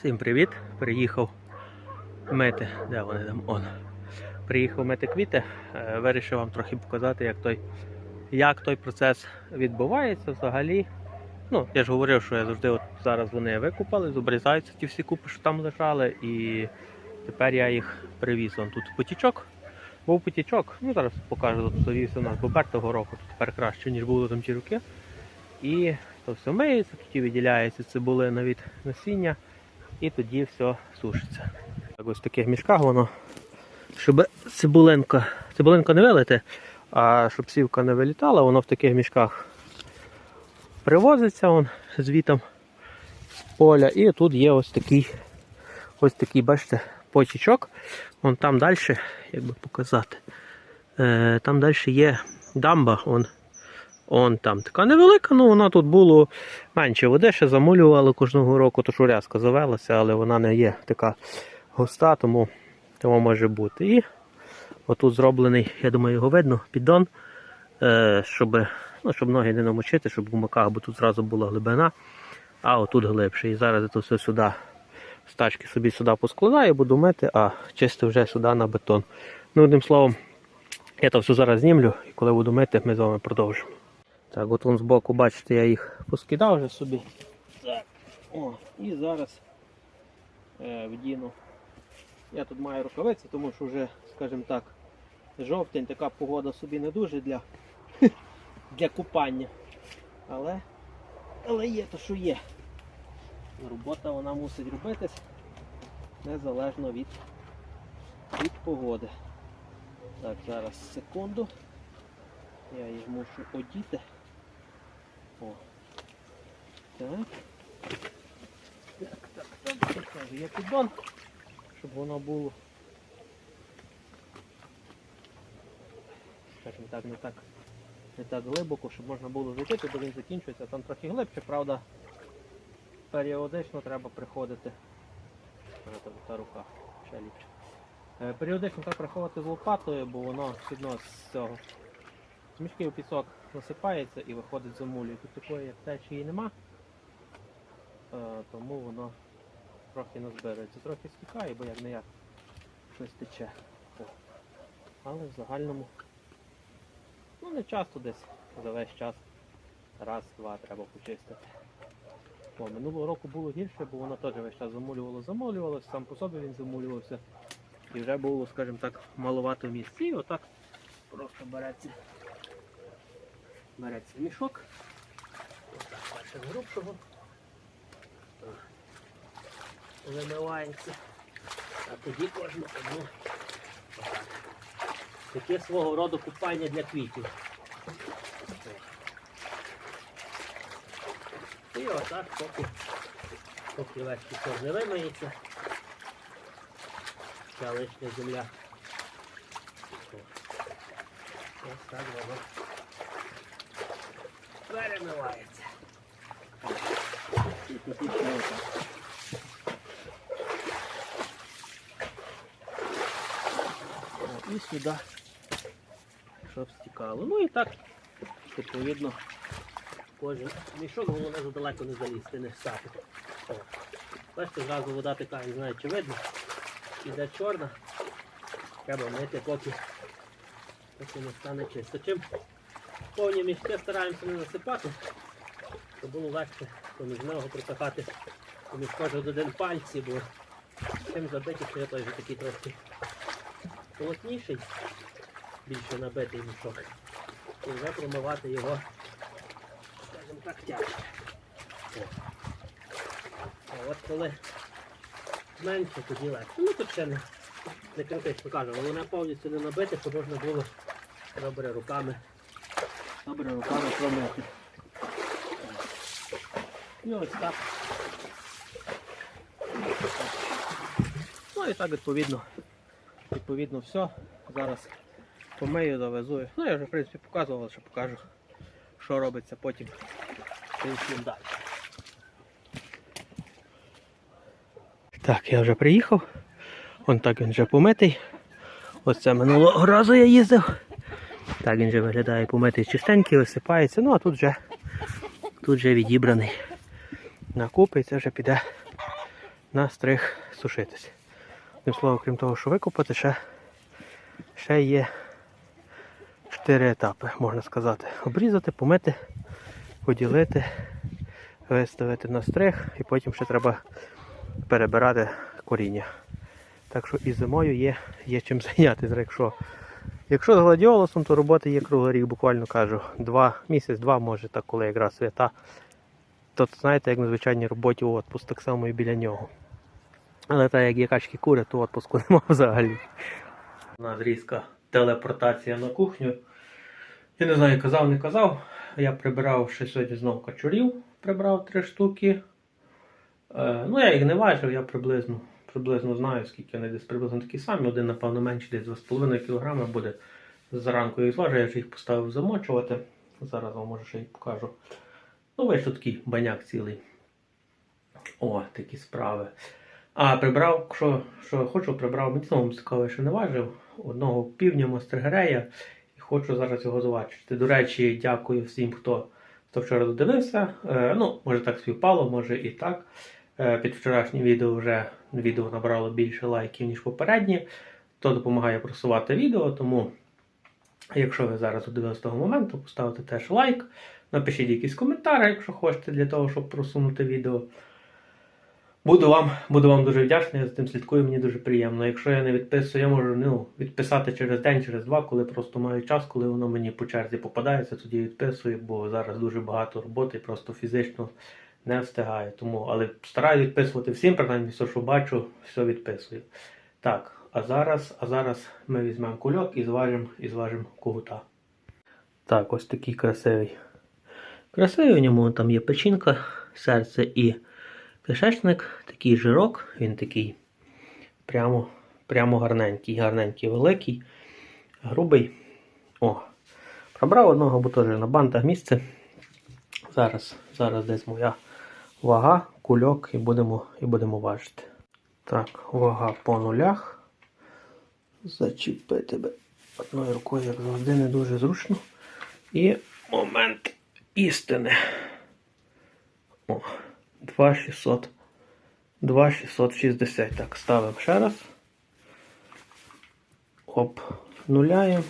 Всім привіт! Приїхав мити. Де вони там? Он. Приїхав мити квіти. Е, Вирішив вам трохи показати, як той, як той процес відбувається взагалі. Ну, я ж говорив, що я завжди от зараз вони викупали, зобрізаються ті всі купи, що там лежали, і тепер я їх привіз. Вон тут потічок. Був потічок, ну зараз покажу, тут завівся у нас бобер року, тут тепер краще, ніж було там ті роки. І то все миється, тоді виділяється цибулина від насіння і тоді все сушиться. Ось в таких мішках воно, щоб цибулинка, цибулинка не вилити, а щоб сівка не вилітала, воно в таких мішках привозиться вон, звітом з поля. І тут є ось такий, ось такий, бачите, потічок. Вон там далі, як би показати, е, там далі є дамба. Вон, Он там така невелика, ну вона тут було менше води, ще замулювали кожного року, то рязка завелася, але вона не є така густа, тому, тому може бути. І отут зроблений, я думаю, його видно, піддон, е, щоб, ну, щоб ноги не намочити, щоб в маках, бо тут зразу була глибина, а отут глибше. І зараз то все сюди, з тачки собі сюди поскладаю, буду мити, а чисто вже сюди на бетон. Ну, одним словом, я то все зараз знімлю, і коли буду мити, ми з вами продовжимо. Так, от вон збоку, бачите, я їх поскидав вже собі. Так. О, і зараз е, вдіну. Я тут маю рукавиці, тому що вже, скажімо так, жовтень, така погода собі не дуже для, для купання. Але, але є то, що є. Робота вона мусить робитись незалежно від, від погоди. Так, зараз секунду. Я їх мушу одіти. О. Так. Так, так, так. Тут кажу, є піддон, щоб воно було. Скажімо так, не так, не так глибоко, щоб можна було зайти, бо він закінчується. Там трохи глибше, правда. Періодично треба приходити. Та рука ще ліпше. Е, Періодично треба приходити з лопатою, бо воно відно з цього з мішків пісок насипається і виходить замулює. Тут такої як течії нема, е, тому воно трохи назбирається. Трохи стікає, бо як не як щось тече. Але в загальному ну не часто десь за весь час. Раз-два треба почистити. О, минулого року було гірше, бо воно теж весь час замулювало, замулювалося, сам по собі він замулювався. І вже було, скажімо так, маловато місць. І отак просто береться береться мішок. Отак перше з грубшого. Вимивається. А тоді кожну одну. Таке свого роду купання для квітів. І отак поки, поки весь пісок не вимиється. Ця лишня земля. Ось так воно перемивається. І сюди, щоб стікало. Ну і так, відповідно, кожен мішок головне задалеко не залізти, не стати. О. Бачите, зразу вода така, не знаю, чи видно. Іде чорна. Треба мити, поки, поки не стане чисто. Чим повні мішки стараємося не насипати, щоб було легше поміж нього протахати поміж кожен один пальці, бо чим забити, що я той вже такий трошки плотніший, більше набитий мішок. І вже промивати його, скажімо так, тяжче. А от коли менше, тоді легше. Ну тут ще не, не критично кажу, головне повністю не набити, щоб можна було добре руками Добре руками промити. І ось так. Ну і так відповідно. Відповідно все. Зараз помию, довезу. Ну я вже в принципі показував, що покажу, що робиться потім чим далі. Так, я вже приїхав. Вон так він вже помитий. Ось це минулого разу я їздив. Так він вже виглядає помитий чистенький, висипається, ну а тут вже тут вже відібраний на купи і це вже піде на стриг сушитись. Тим словом, крім того, що викопати, ще, ще є чотири етапи, можна сказати. Обрізати, помити, поділити, виставити на стриг і потім ще треба перебирати коріння. Так що і зимою є, є чим зайнятися. Якщо, якщо з гладіолусом, то роботи є круглий рік, буквально кажу, два місяць-два, може, так, коли якраз свята. То знаєте, як на звичайній роботі отпуск, так само і біля нього. Але так як є качки кури, то отпуску нема взагалі. У нас різка телепортація на кухню. Я не знаю, казав, не казав. Я прибирав ще сьогодні знову качурів, прибрав три штуки. Е, ну, я їх не важив, я приблизно, приблизно знаю, скільки вони десь приблизно такі самі. Один, напевно, менший, десь 2,5 кг буде. Зранку їх зважу, я вже їх поставив замочувати. Зараз вам може ще їх покажу. Ну, вийшов такий баняк цілий. О, такі справи. А прибрав, що, що хочу, прибрав знову цікаво, що не важив. Одного півня Мостригрея і хочу зараз його звачити. До речі, дякую всім, хто, хто вчора додивився. Е, ну, може так співпало, може і так. Е, під вчорашнє відео вже відео набрало більше лайків, ніж попередні. То допомагає просувати відео, тому якщо ви зараз додивилися того моменту, поставте теж лайк. Напишіть якісь коментарі, якщо хочете, для того, щоб просунути відео. Буду вам, буду вам дуже вдячний, я за тим слідкую, мені дуже приємно. Якщо я не відписую, я можу ну, відписати через день, через два, коли просто маю час, коли воно мені по черзі попадається, тоді відписую, бо зараз дуже багато роботи, просто фізично не встигаю. Тому, але стараюсь відписувати всім, принаймні все, що бачу, все відписую. Так, а зараз, а зараз ми візьмемо кульок і зважимо і зважимо когута. Так, ось такий красивий. Красивий, у ньому там є печінка, серце і кишечник, такий жирок, він такий прямо, прямо гарненький, гарненький, великий, грубий. О, пробрав одного, бо теж на бантах місце. Зараз, зараз десь моя вага, кульок і будемо, і будемо важити. Так, вага по нулях. Зачіпити би одною рукою, як завжди, не дуже зручно. І момент істини. О, 2600. 2660. Так, ставимо ще раз. Оп, нуляємо.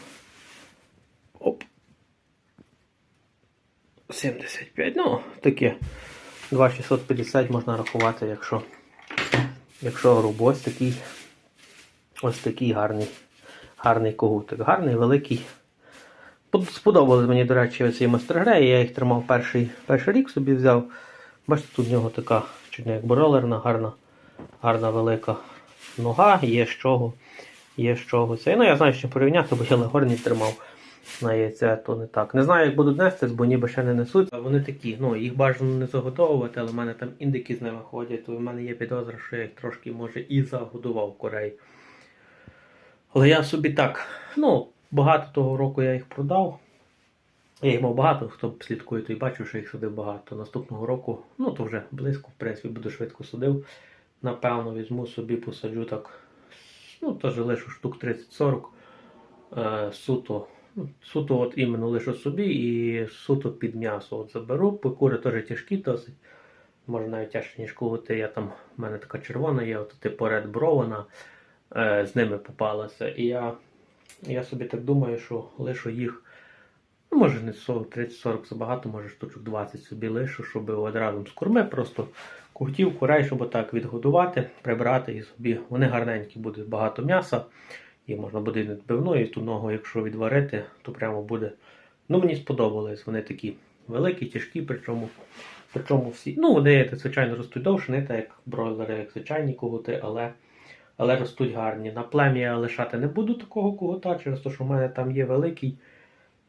Оп. 75. Ну, таке. 2650 можна рахувати, якщо, якщо грубо. Ось такий, ось такий гарний, гарний когутик. Гарний, великий. Под- Сподобались мені, до речі, оці мастергреї. Я їх тримав перший, перший рік собі взяв. Бачите, тут в нього така чуть не як боролерна, гарна, гарна велика нога, є з чого. Є з чого. Ну, я знаю, що порівняти, бо я легорні тримав на яйця, то не так. Не знаю, як будуть нестись, бо ніби ще не несуть. Вони такі, ну, їх бажано не заготовувати, але в мене там індики з ними ходять, то в мене є підозра, що я їх трошки, може, і загодував в Кореї. Але я собі так, ну, багато того року я їх продав. Я їх мав багато, хто слідкує, той бачив, що їх садив багато. Наступного року, ну то вже близько, в принципі, буду швидко садив. Напевно, візьму собі, посаджу так. Ну, теж лишу штук 30-40. Е, суто. Ну, суто от іменно лишу собі і суто під м'ясо от заберу. Кури теж тяжкі досить. Може навіть тяжче, ніж кувати. Я там, в мене така червона є, от типу Red Bro, вона е, з ними попалася. І я, я собі так думаю, що лишу їх. Ну, може не 30-40 забагато, може штучок 20 собі лишу, щоб одразу з курми просто кухтів, курей, щоб отак відгодувати, прибрати і собі. Вони гарненькі, буде багато м'яса. І можна буде і відбивною, і ту ногу, якщо відварити, то прямо буде. Ну, мені сподобались. Вони такі великі, тяжкі, причому, причому всі. Ну, вони, звичайно, ростуть довше, не так як бройлери, як звичайні когути, але, але ростуть гарні. На плем'я лишати не буду такого когута, через те, що в мене там є великий.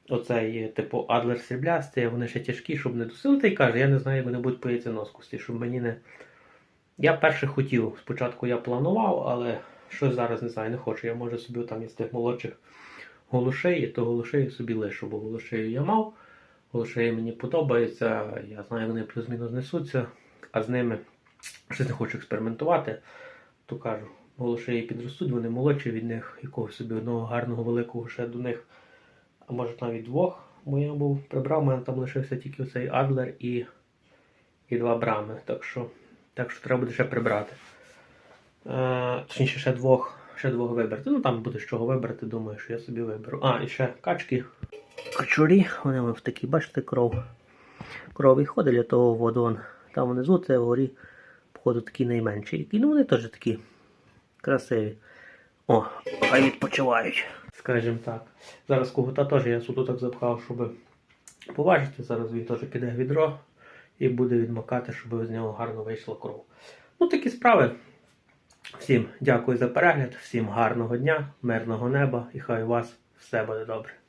Оцей, типу, адлер сріблястий, вони ще тяжкі, щоб не досили. Та й каже, я не знаю, як вони будуть по яйценоскості, щоб мені не. Я перше хотів, спочатку я планував, але щось зараз не знаю, не хочу. Я можу собі там із тих молодших голушей, то голушей собі лишу, бо голушею я мав. Голушеї мені подобаються, я знаю, вони плюс-мінус несуться, а з ними щось не хочу експериментувати. То кажу, голушеї підростуть, вони молодші від них, якогось собі одного гарного великого ще до них а може навіть двох, бо був прибрав, у мене там лишився тільки оцей Адлер і, і два брами. Так що, так що треба буде ще прибрати. Е, точніше, ще двох, ще двох вибрати. Ну там буде з чого вибрати, думаю, що я собі виберу. А, і ще качки. Качурі, вони в такі, бачите, кров. Кров виходить для того воду. вон. Там внизу це вгорі, походу, такі найменші. які. Ну вони теж такі красиві. О, хай відпочивають. Скажімо так. Зараз кугута теж я суто так запхав, щоб поважити. Зараз він теж піде в відро і буде відмокати, щоб з нього гарно вийшла кров. Ну, такі справи. Всім дякую за перегляд, всім гарного дня, мирного неба і хай у вас все буде добре.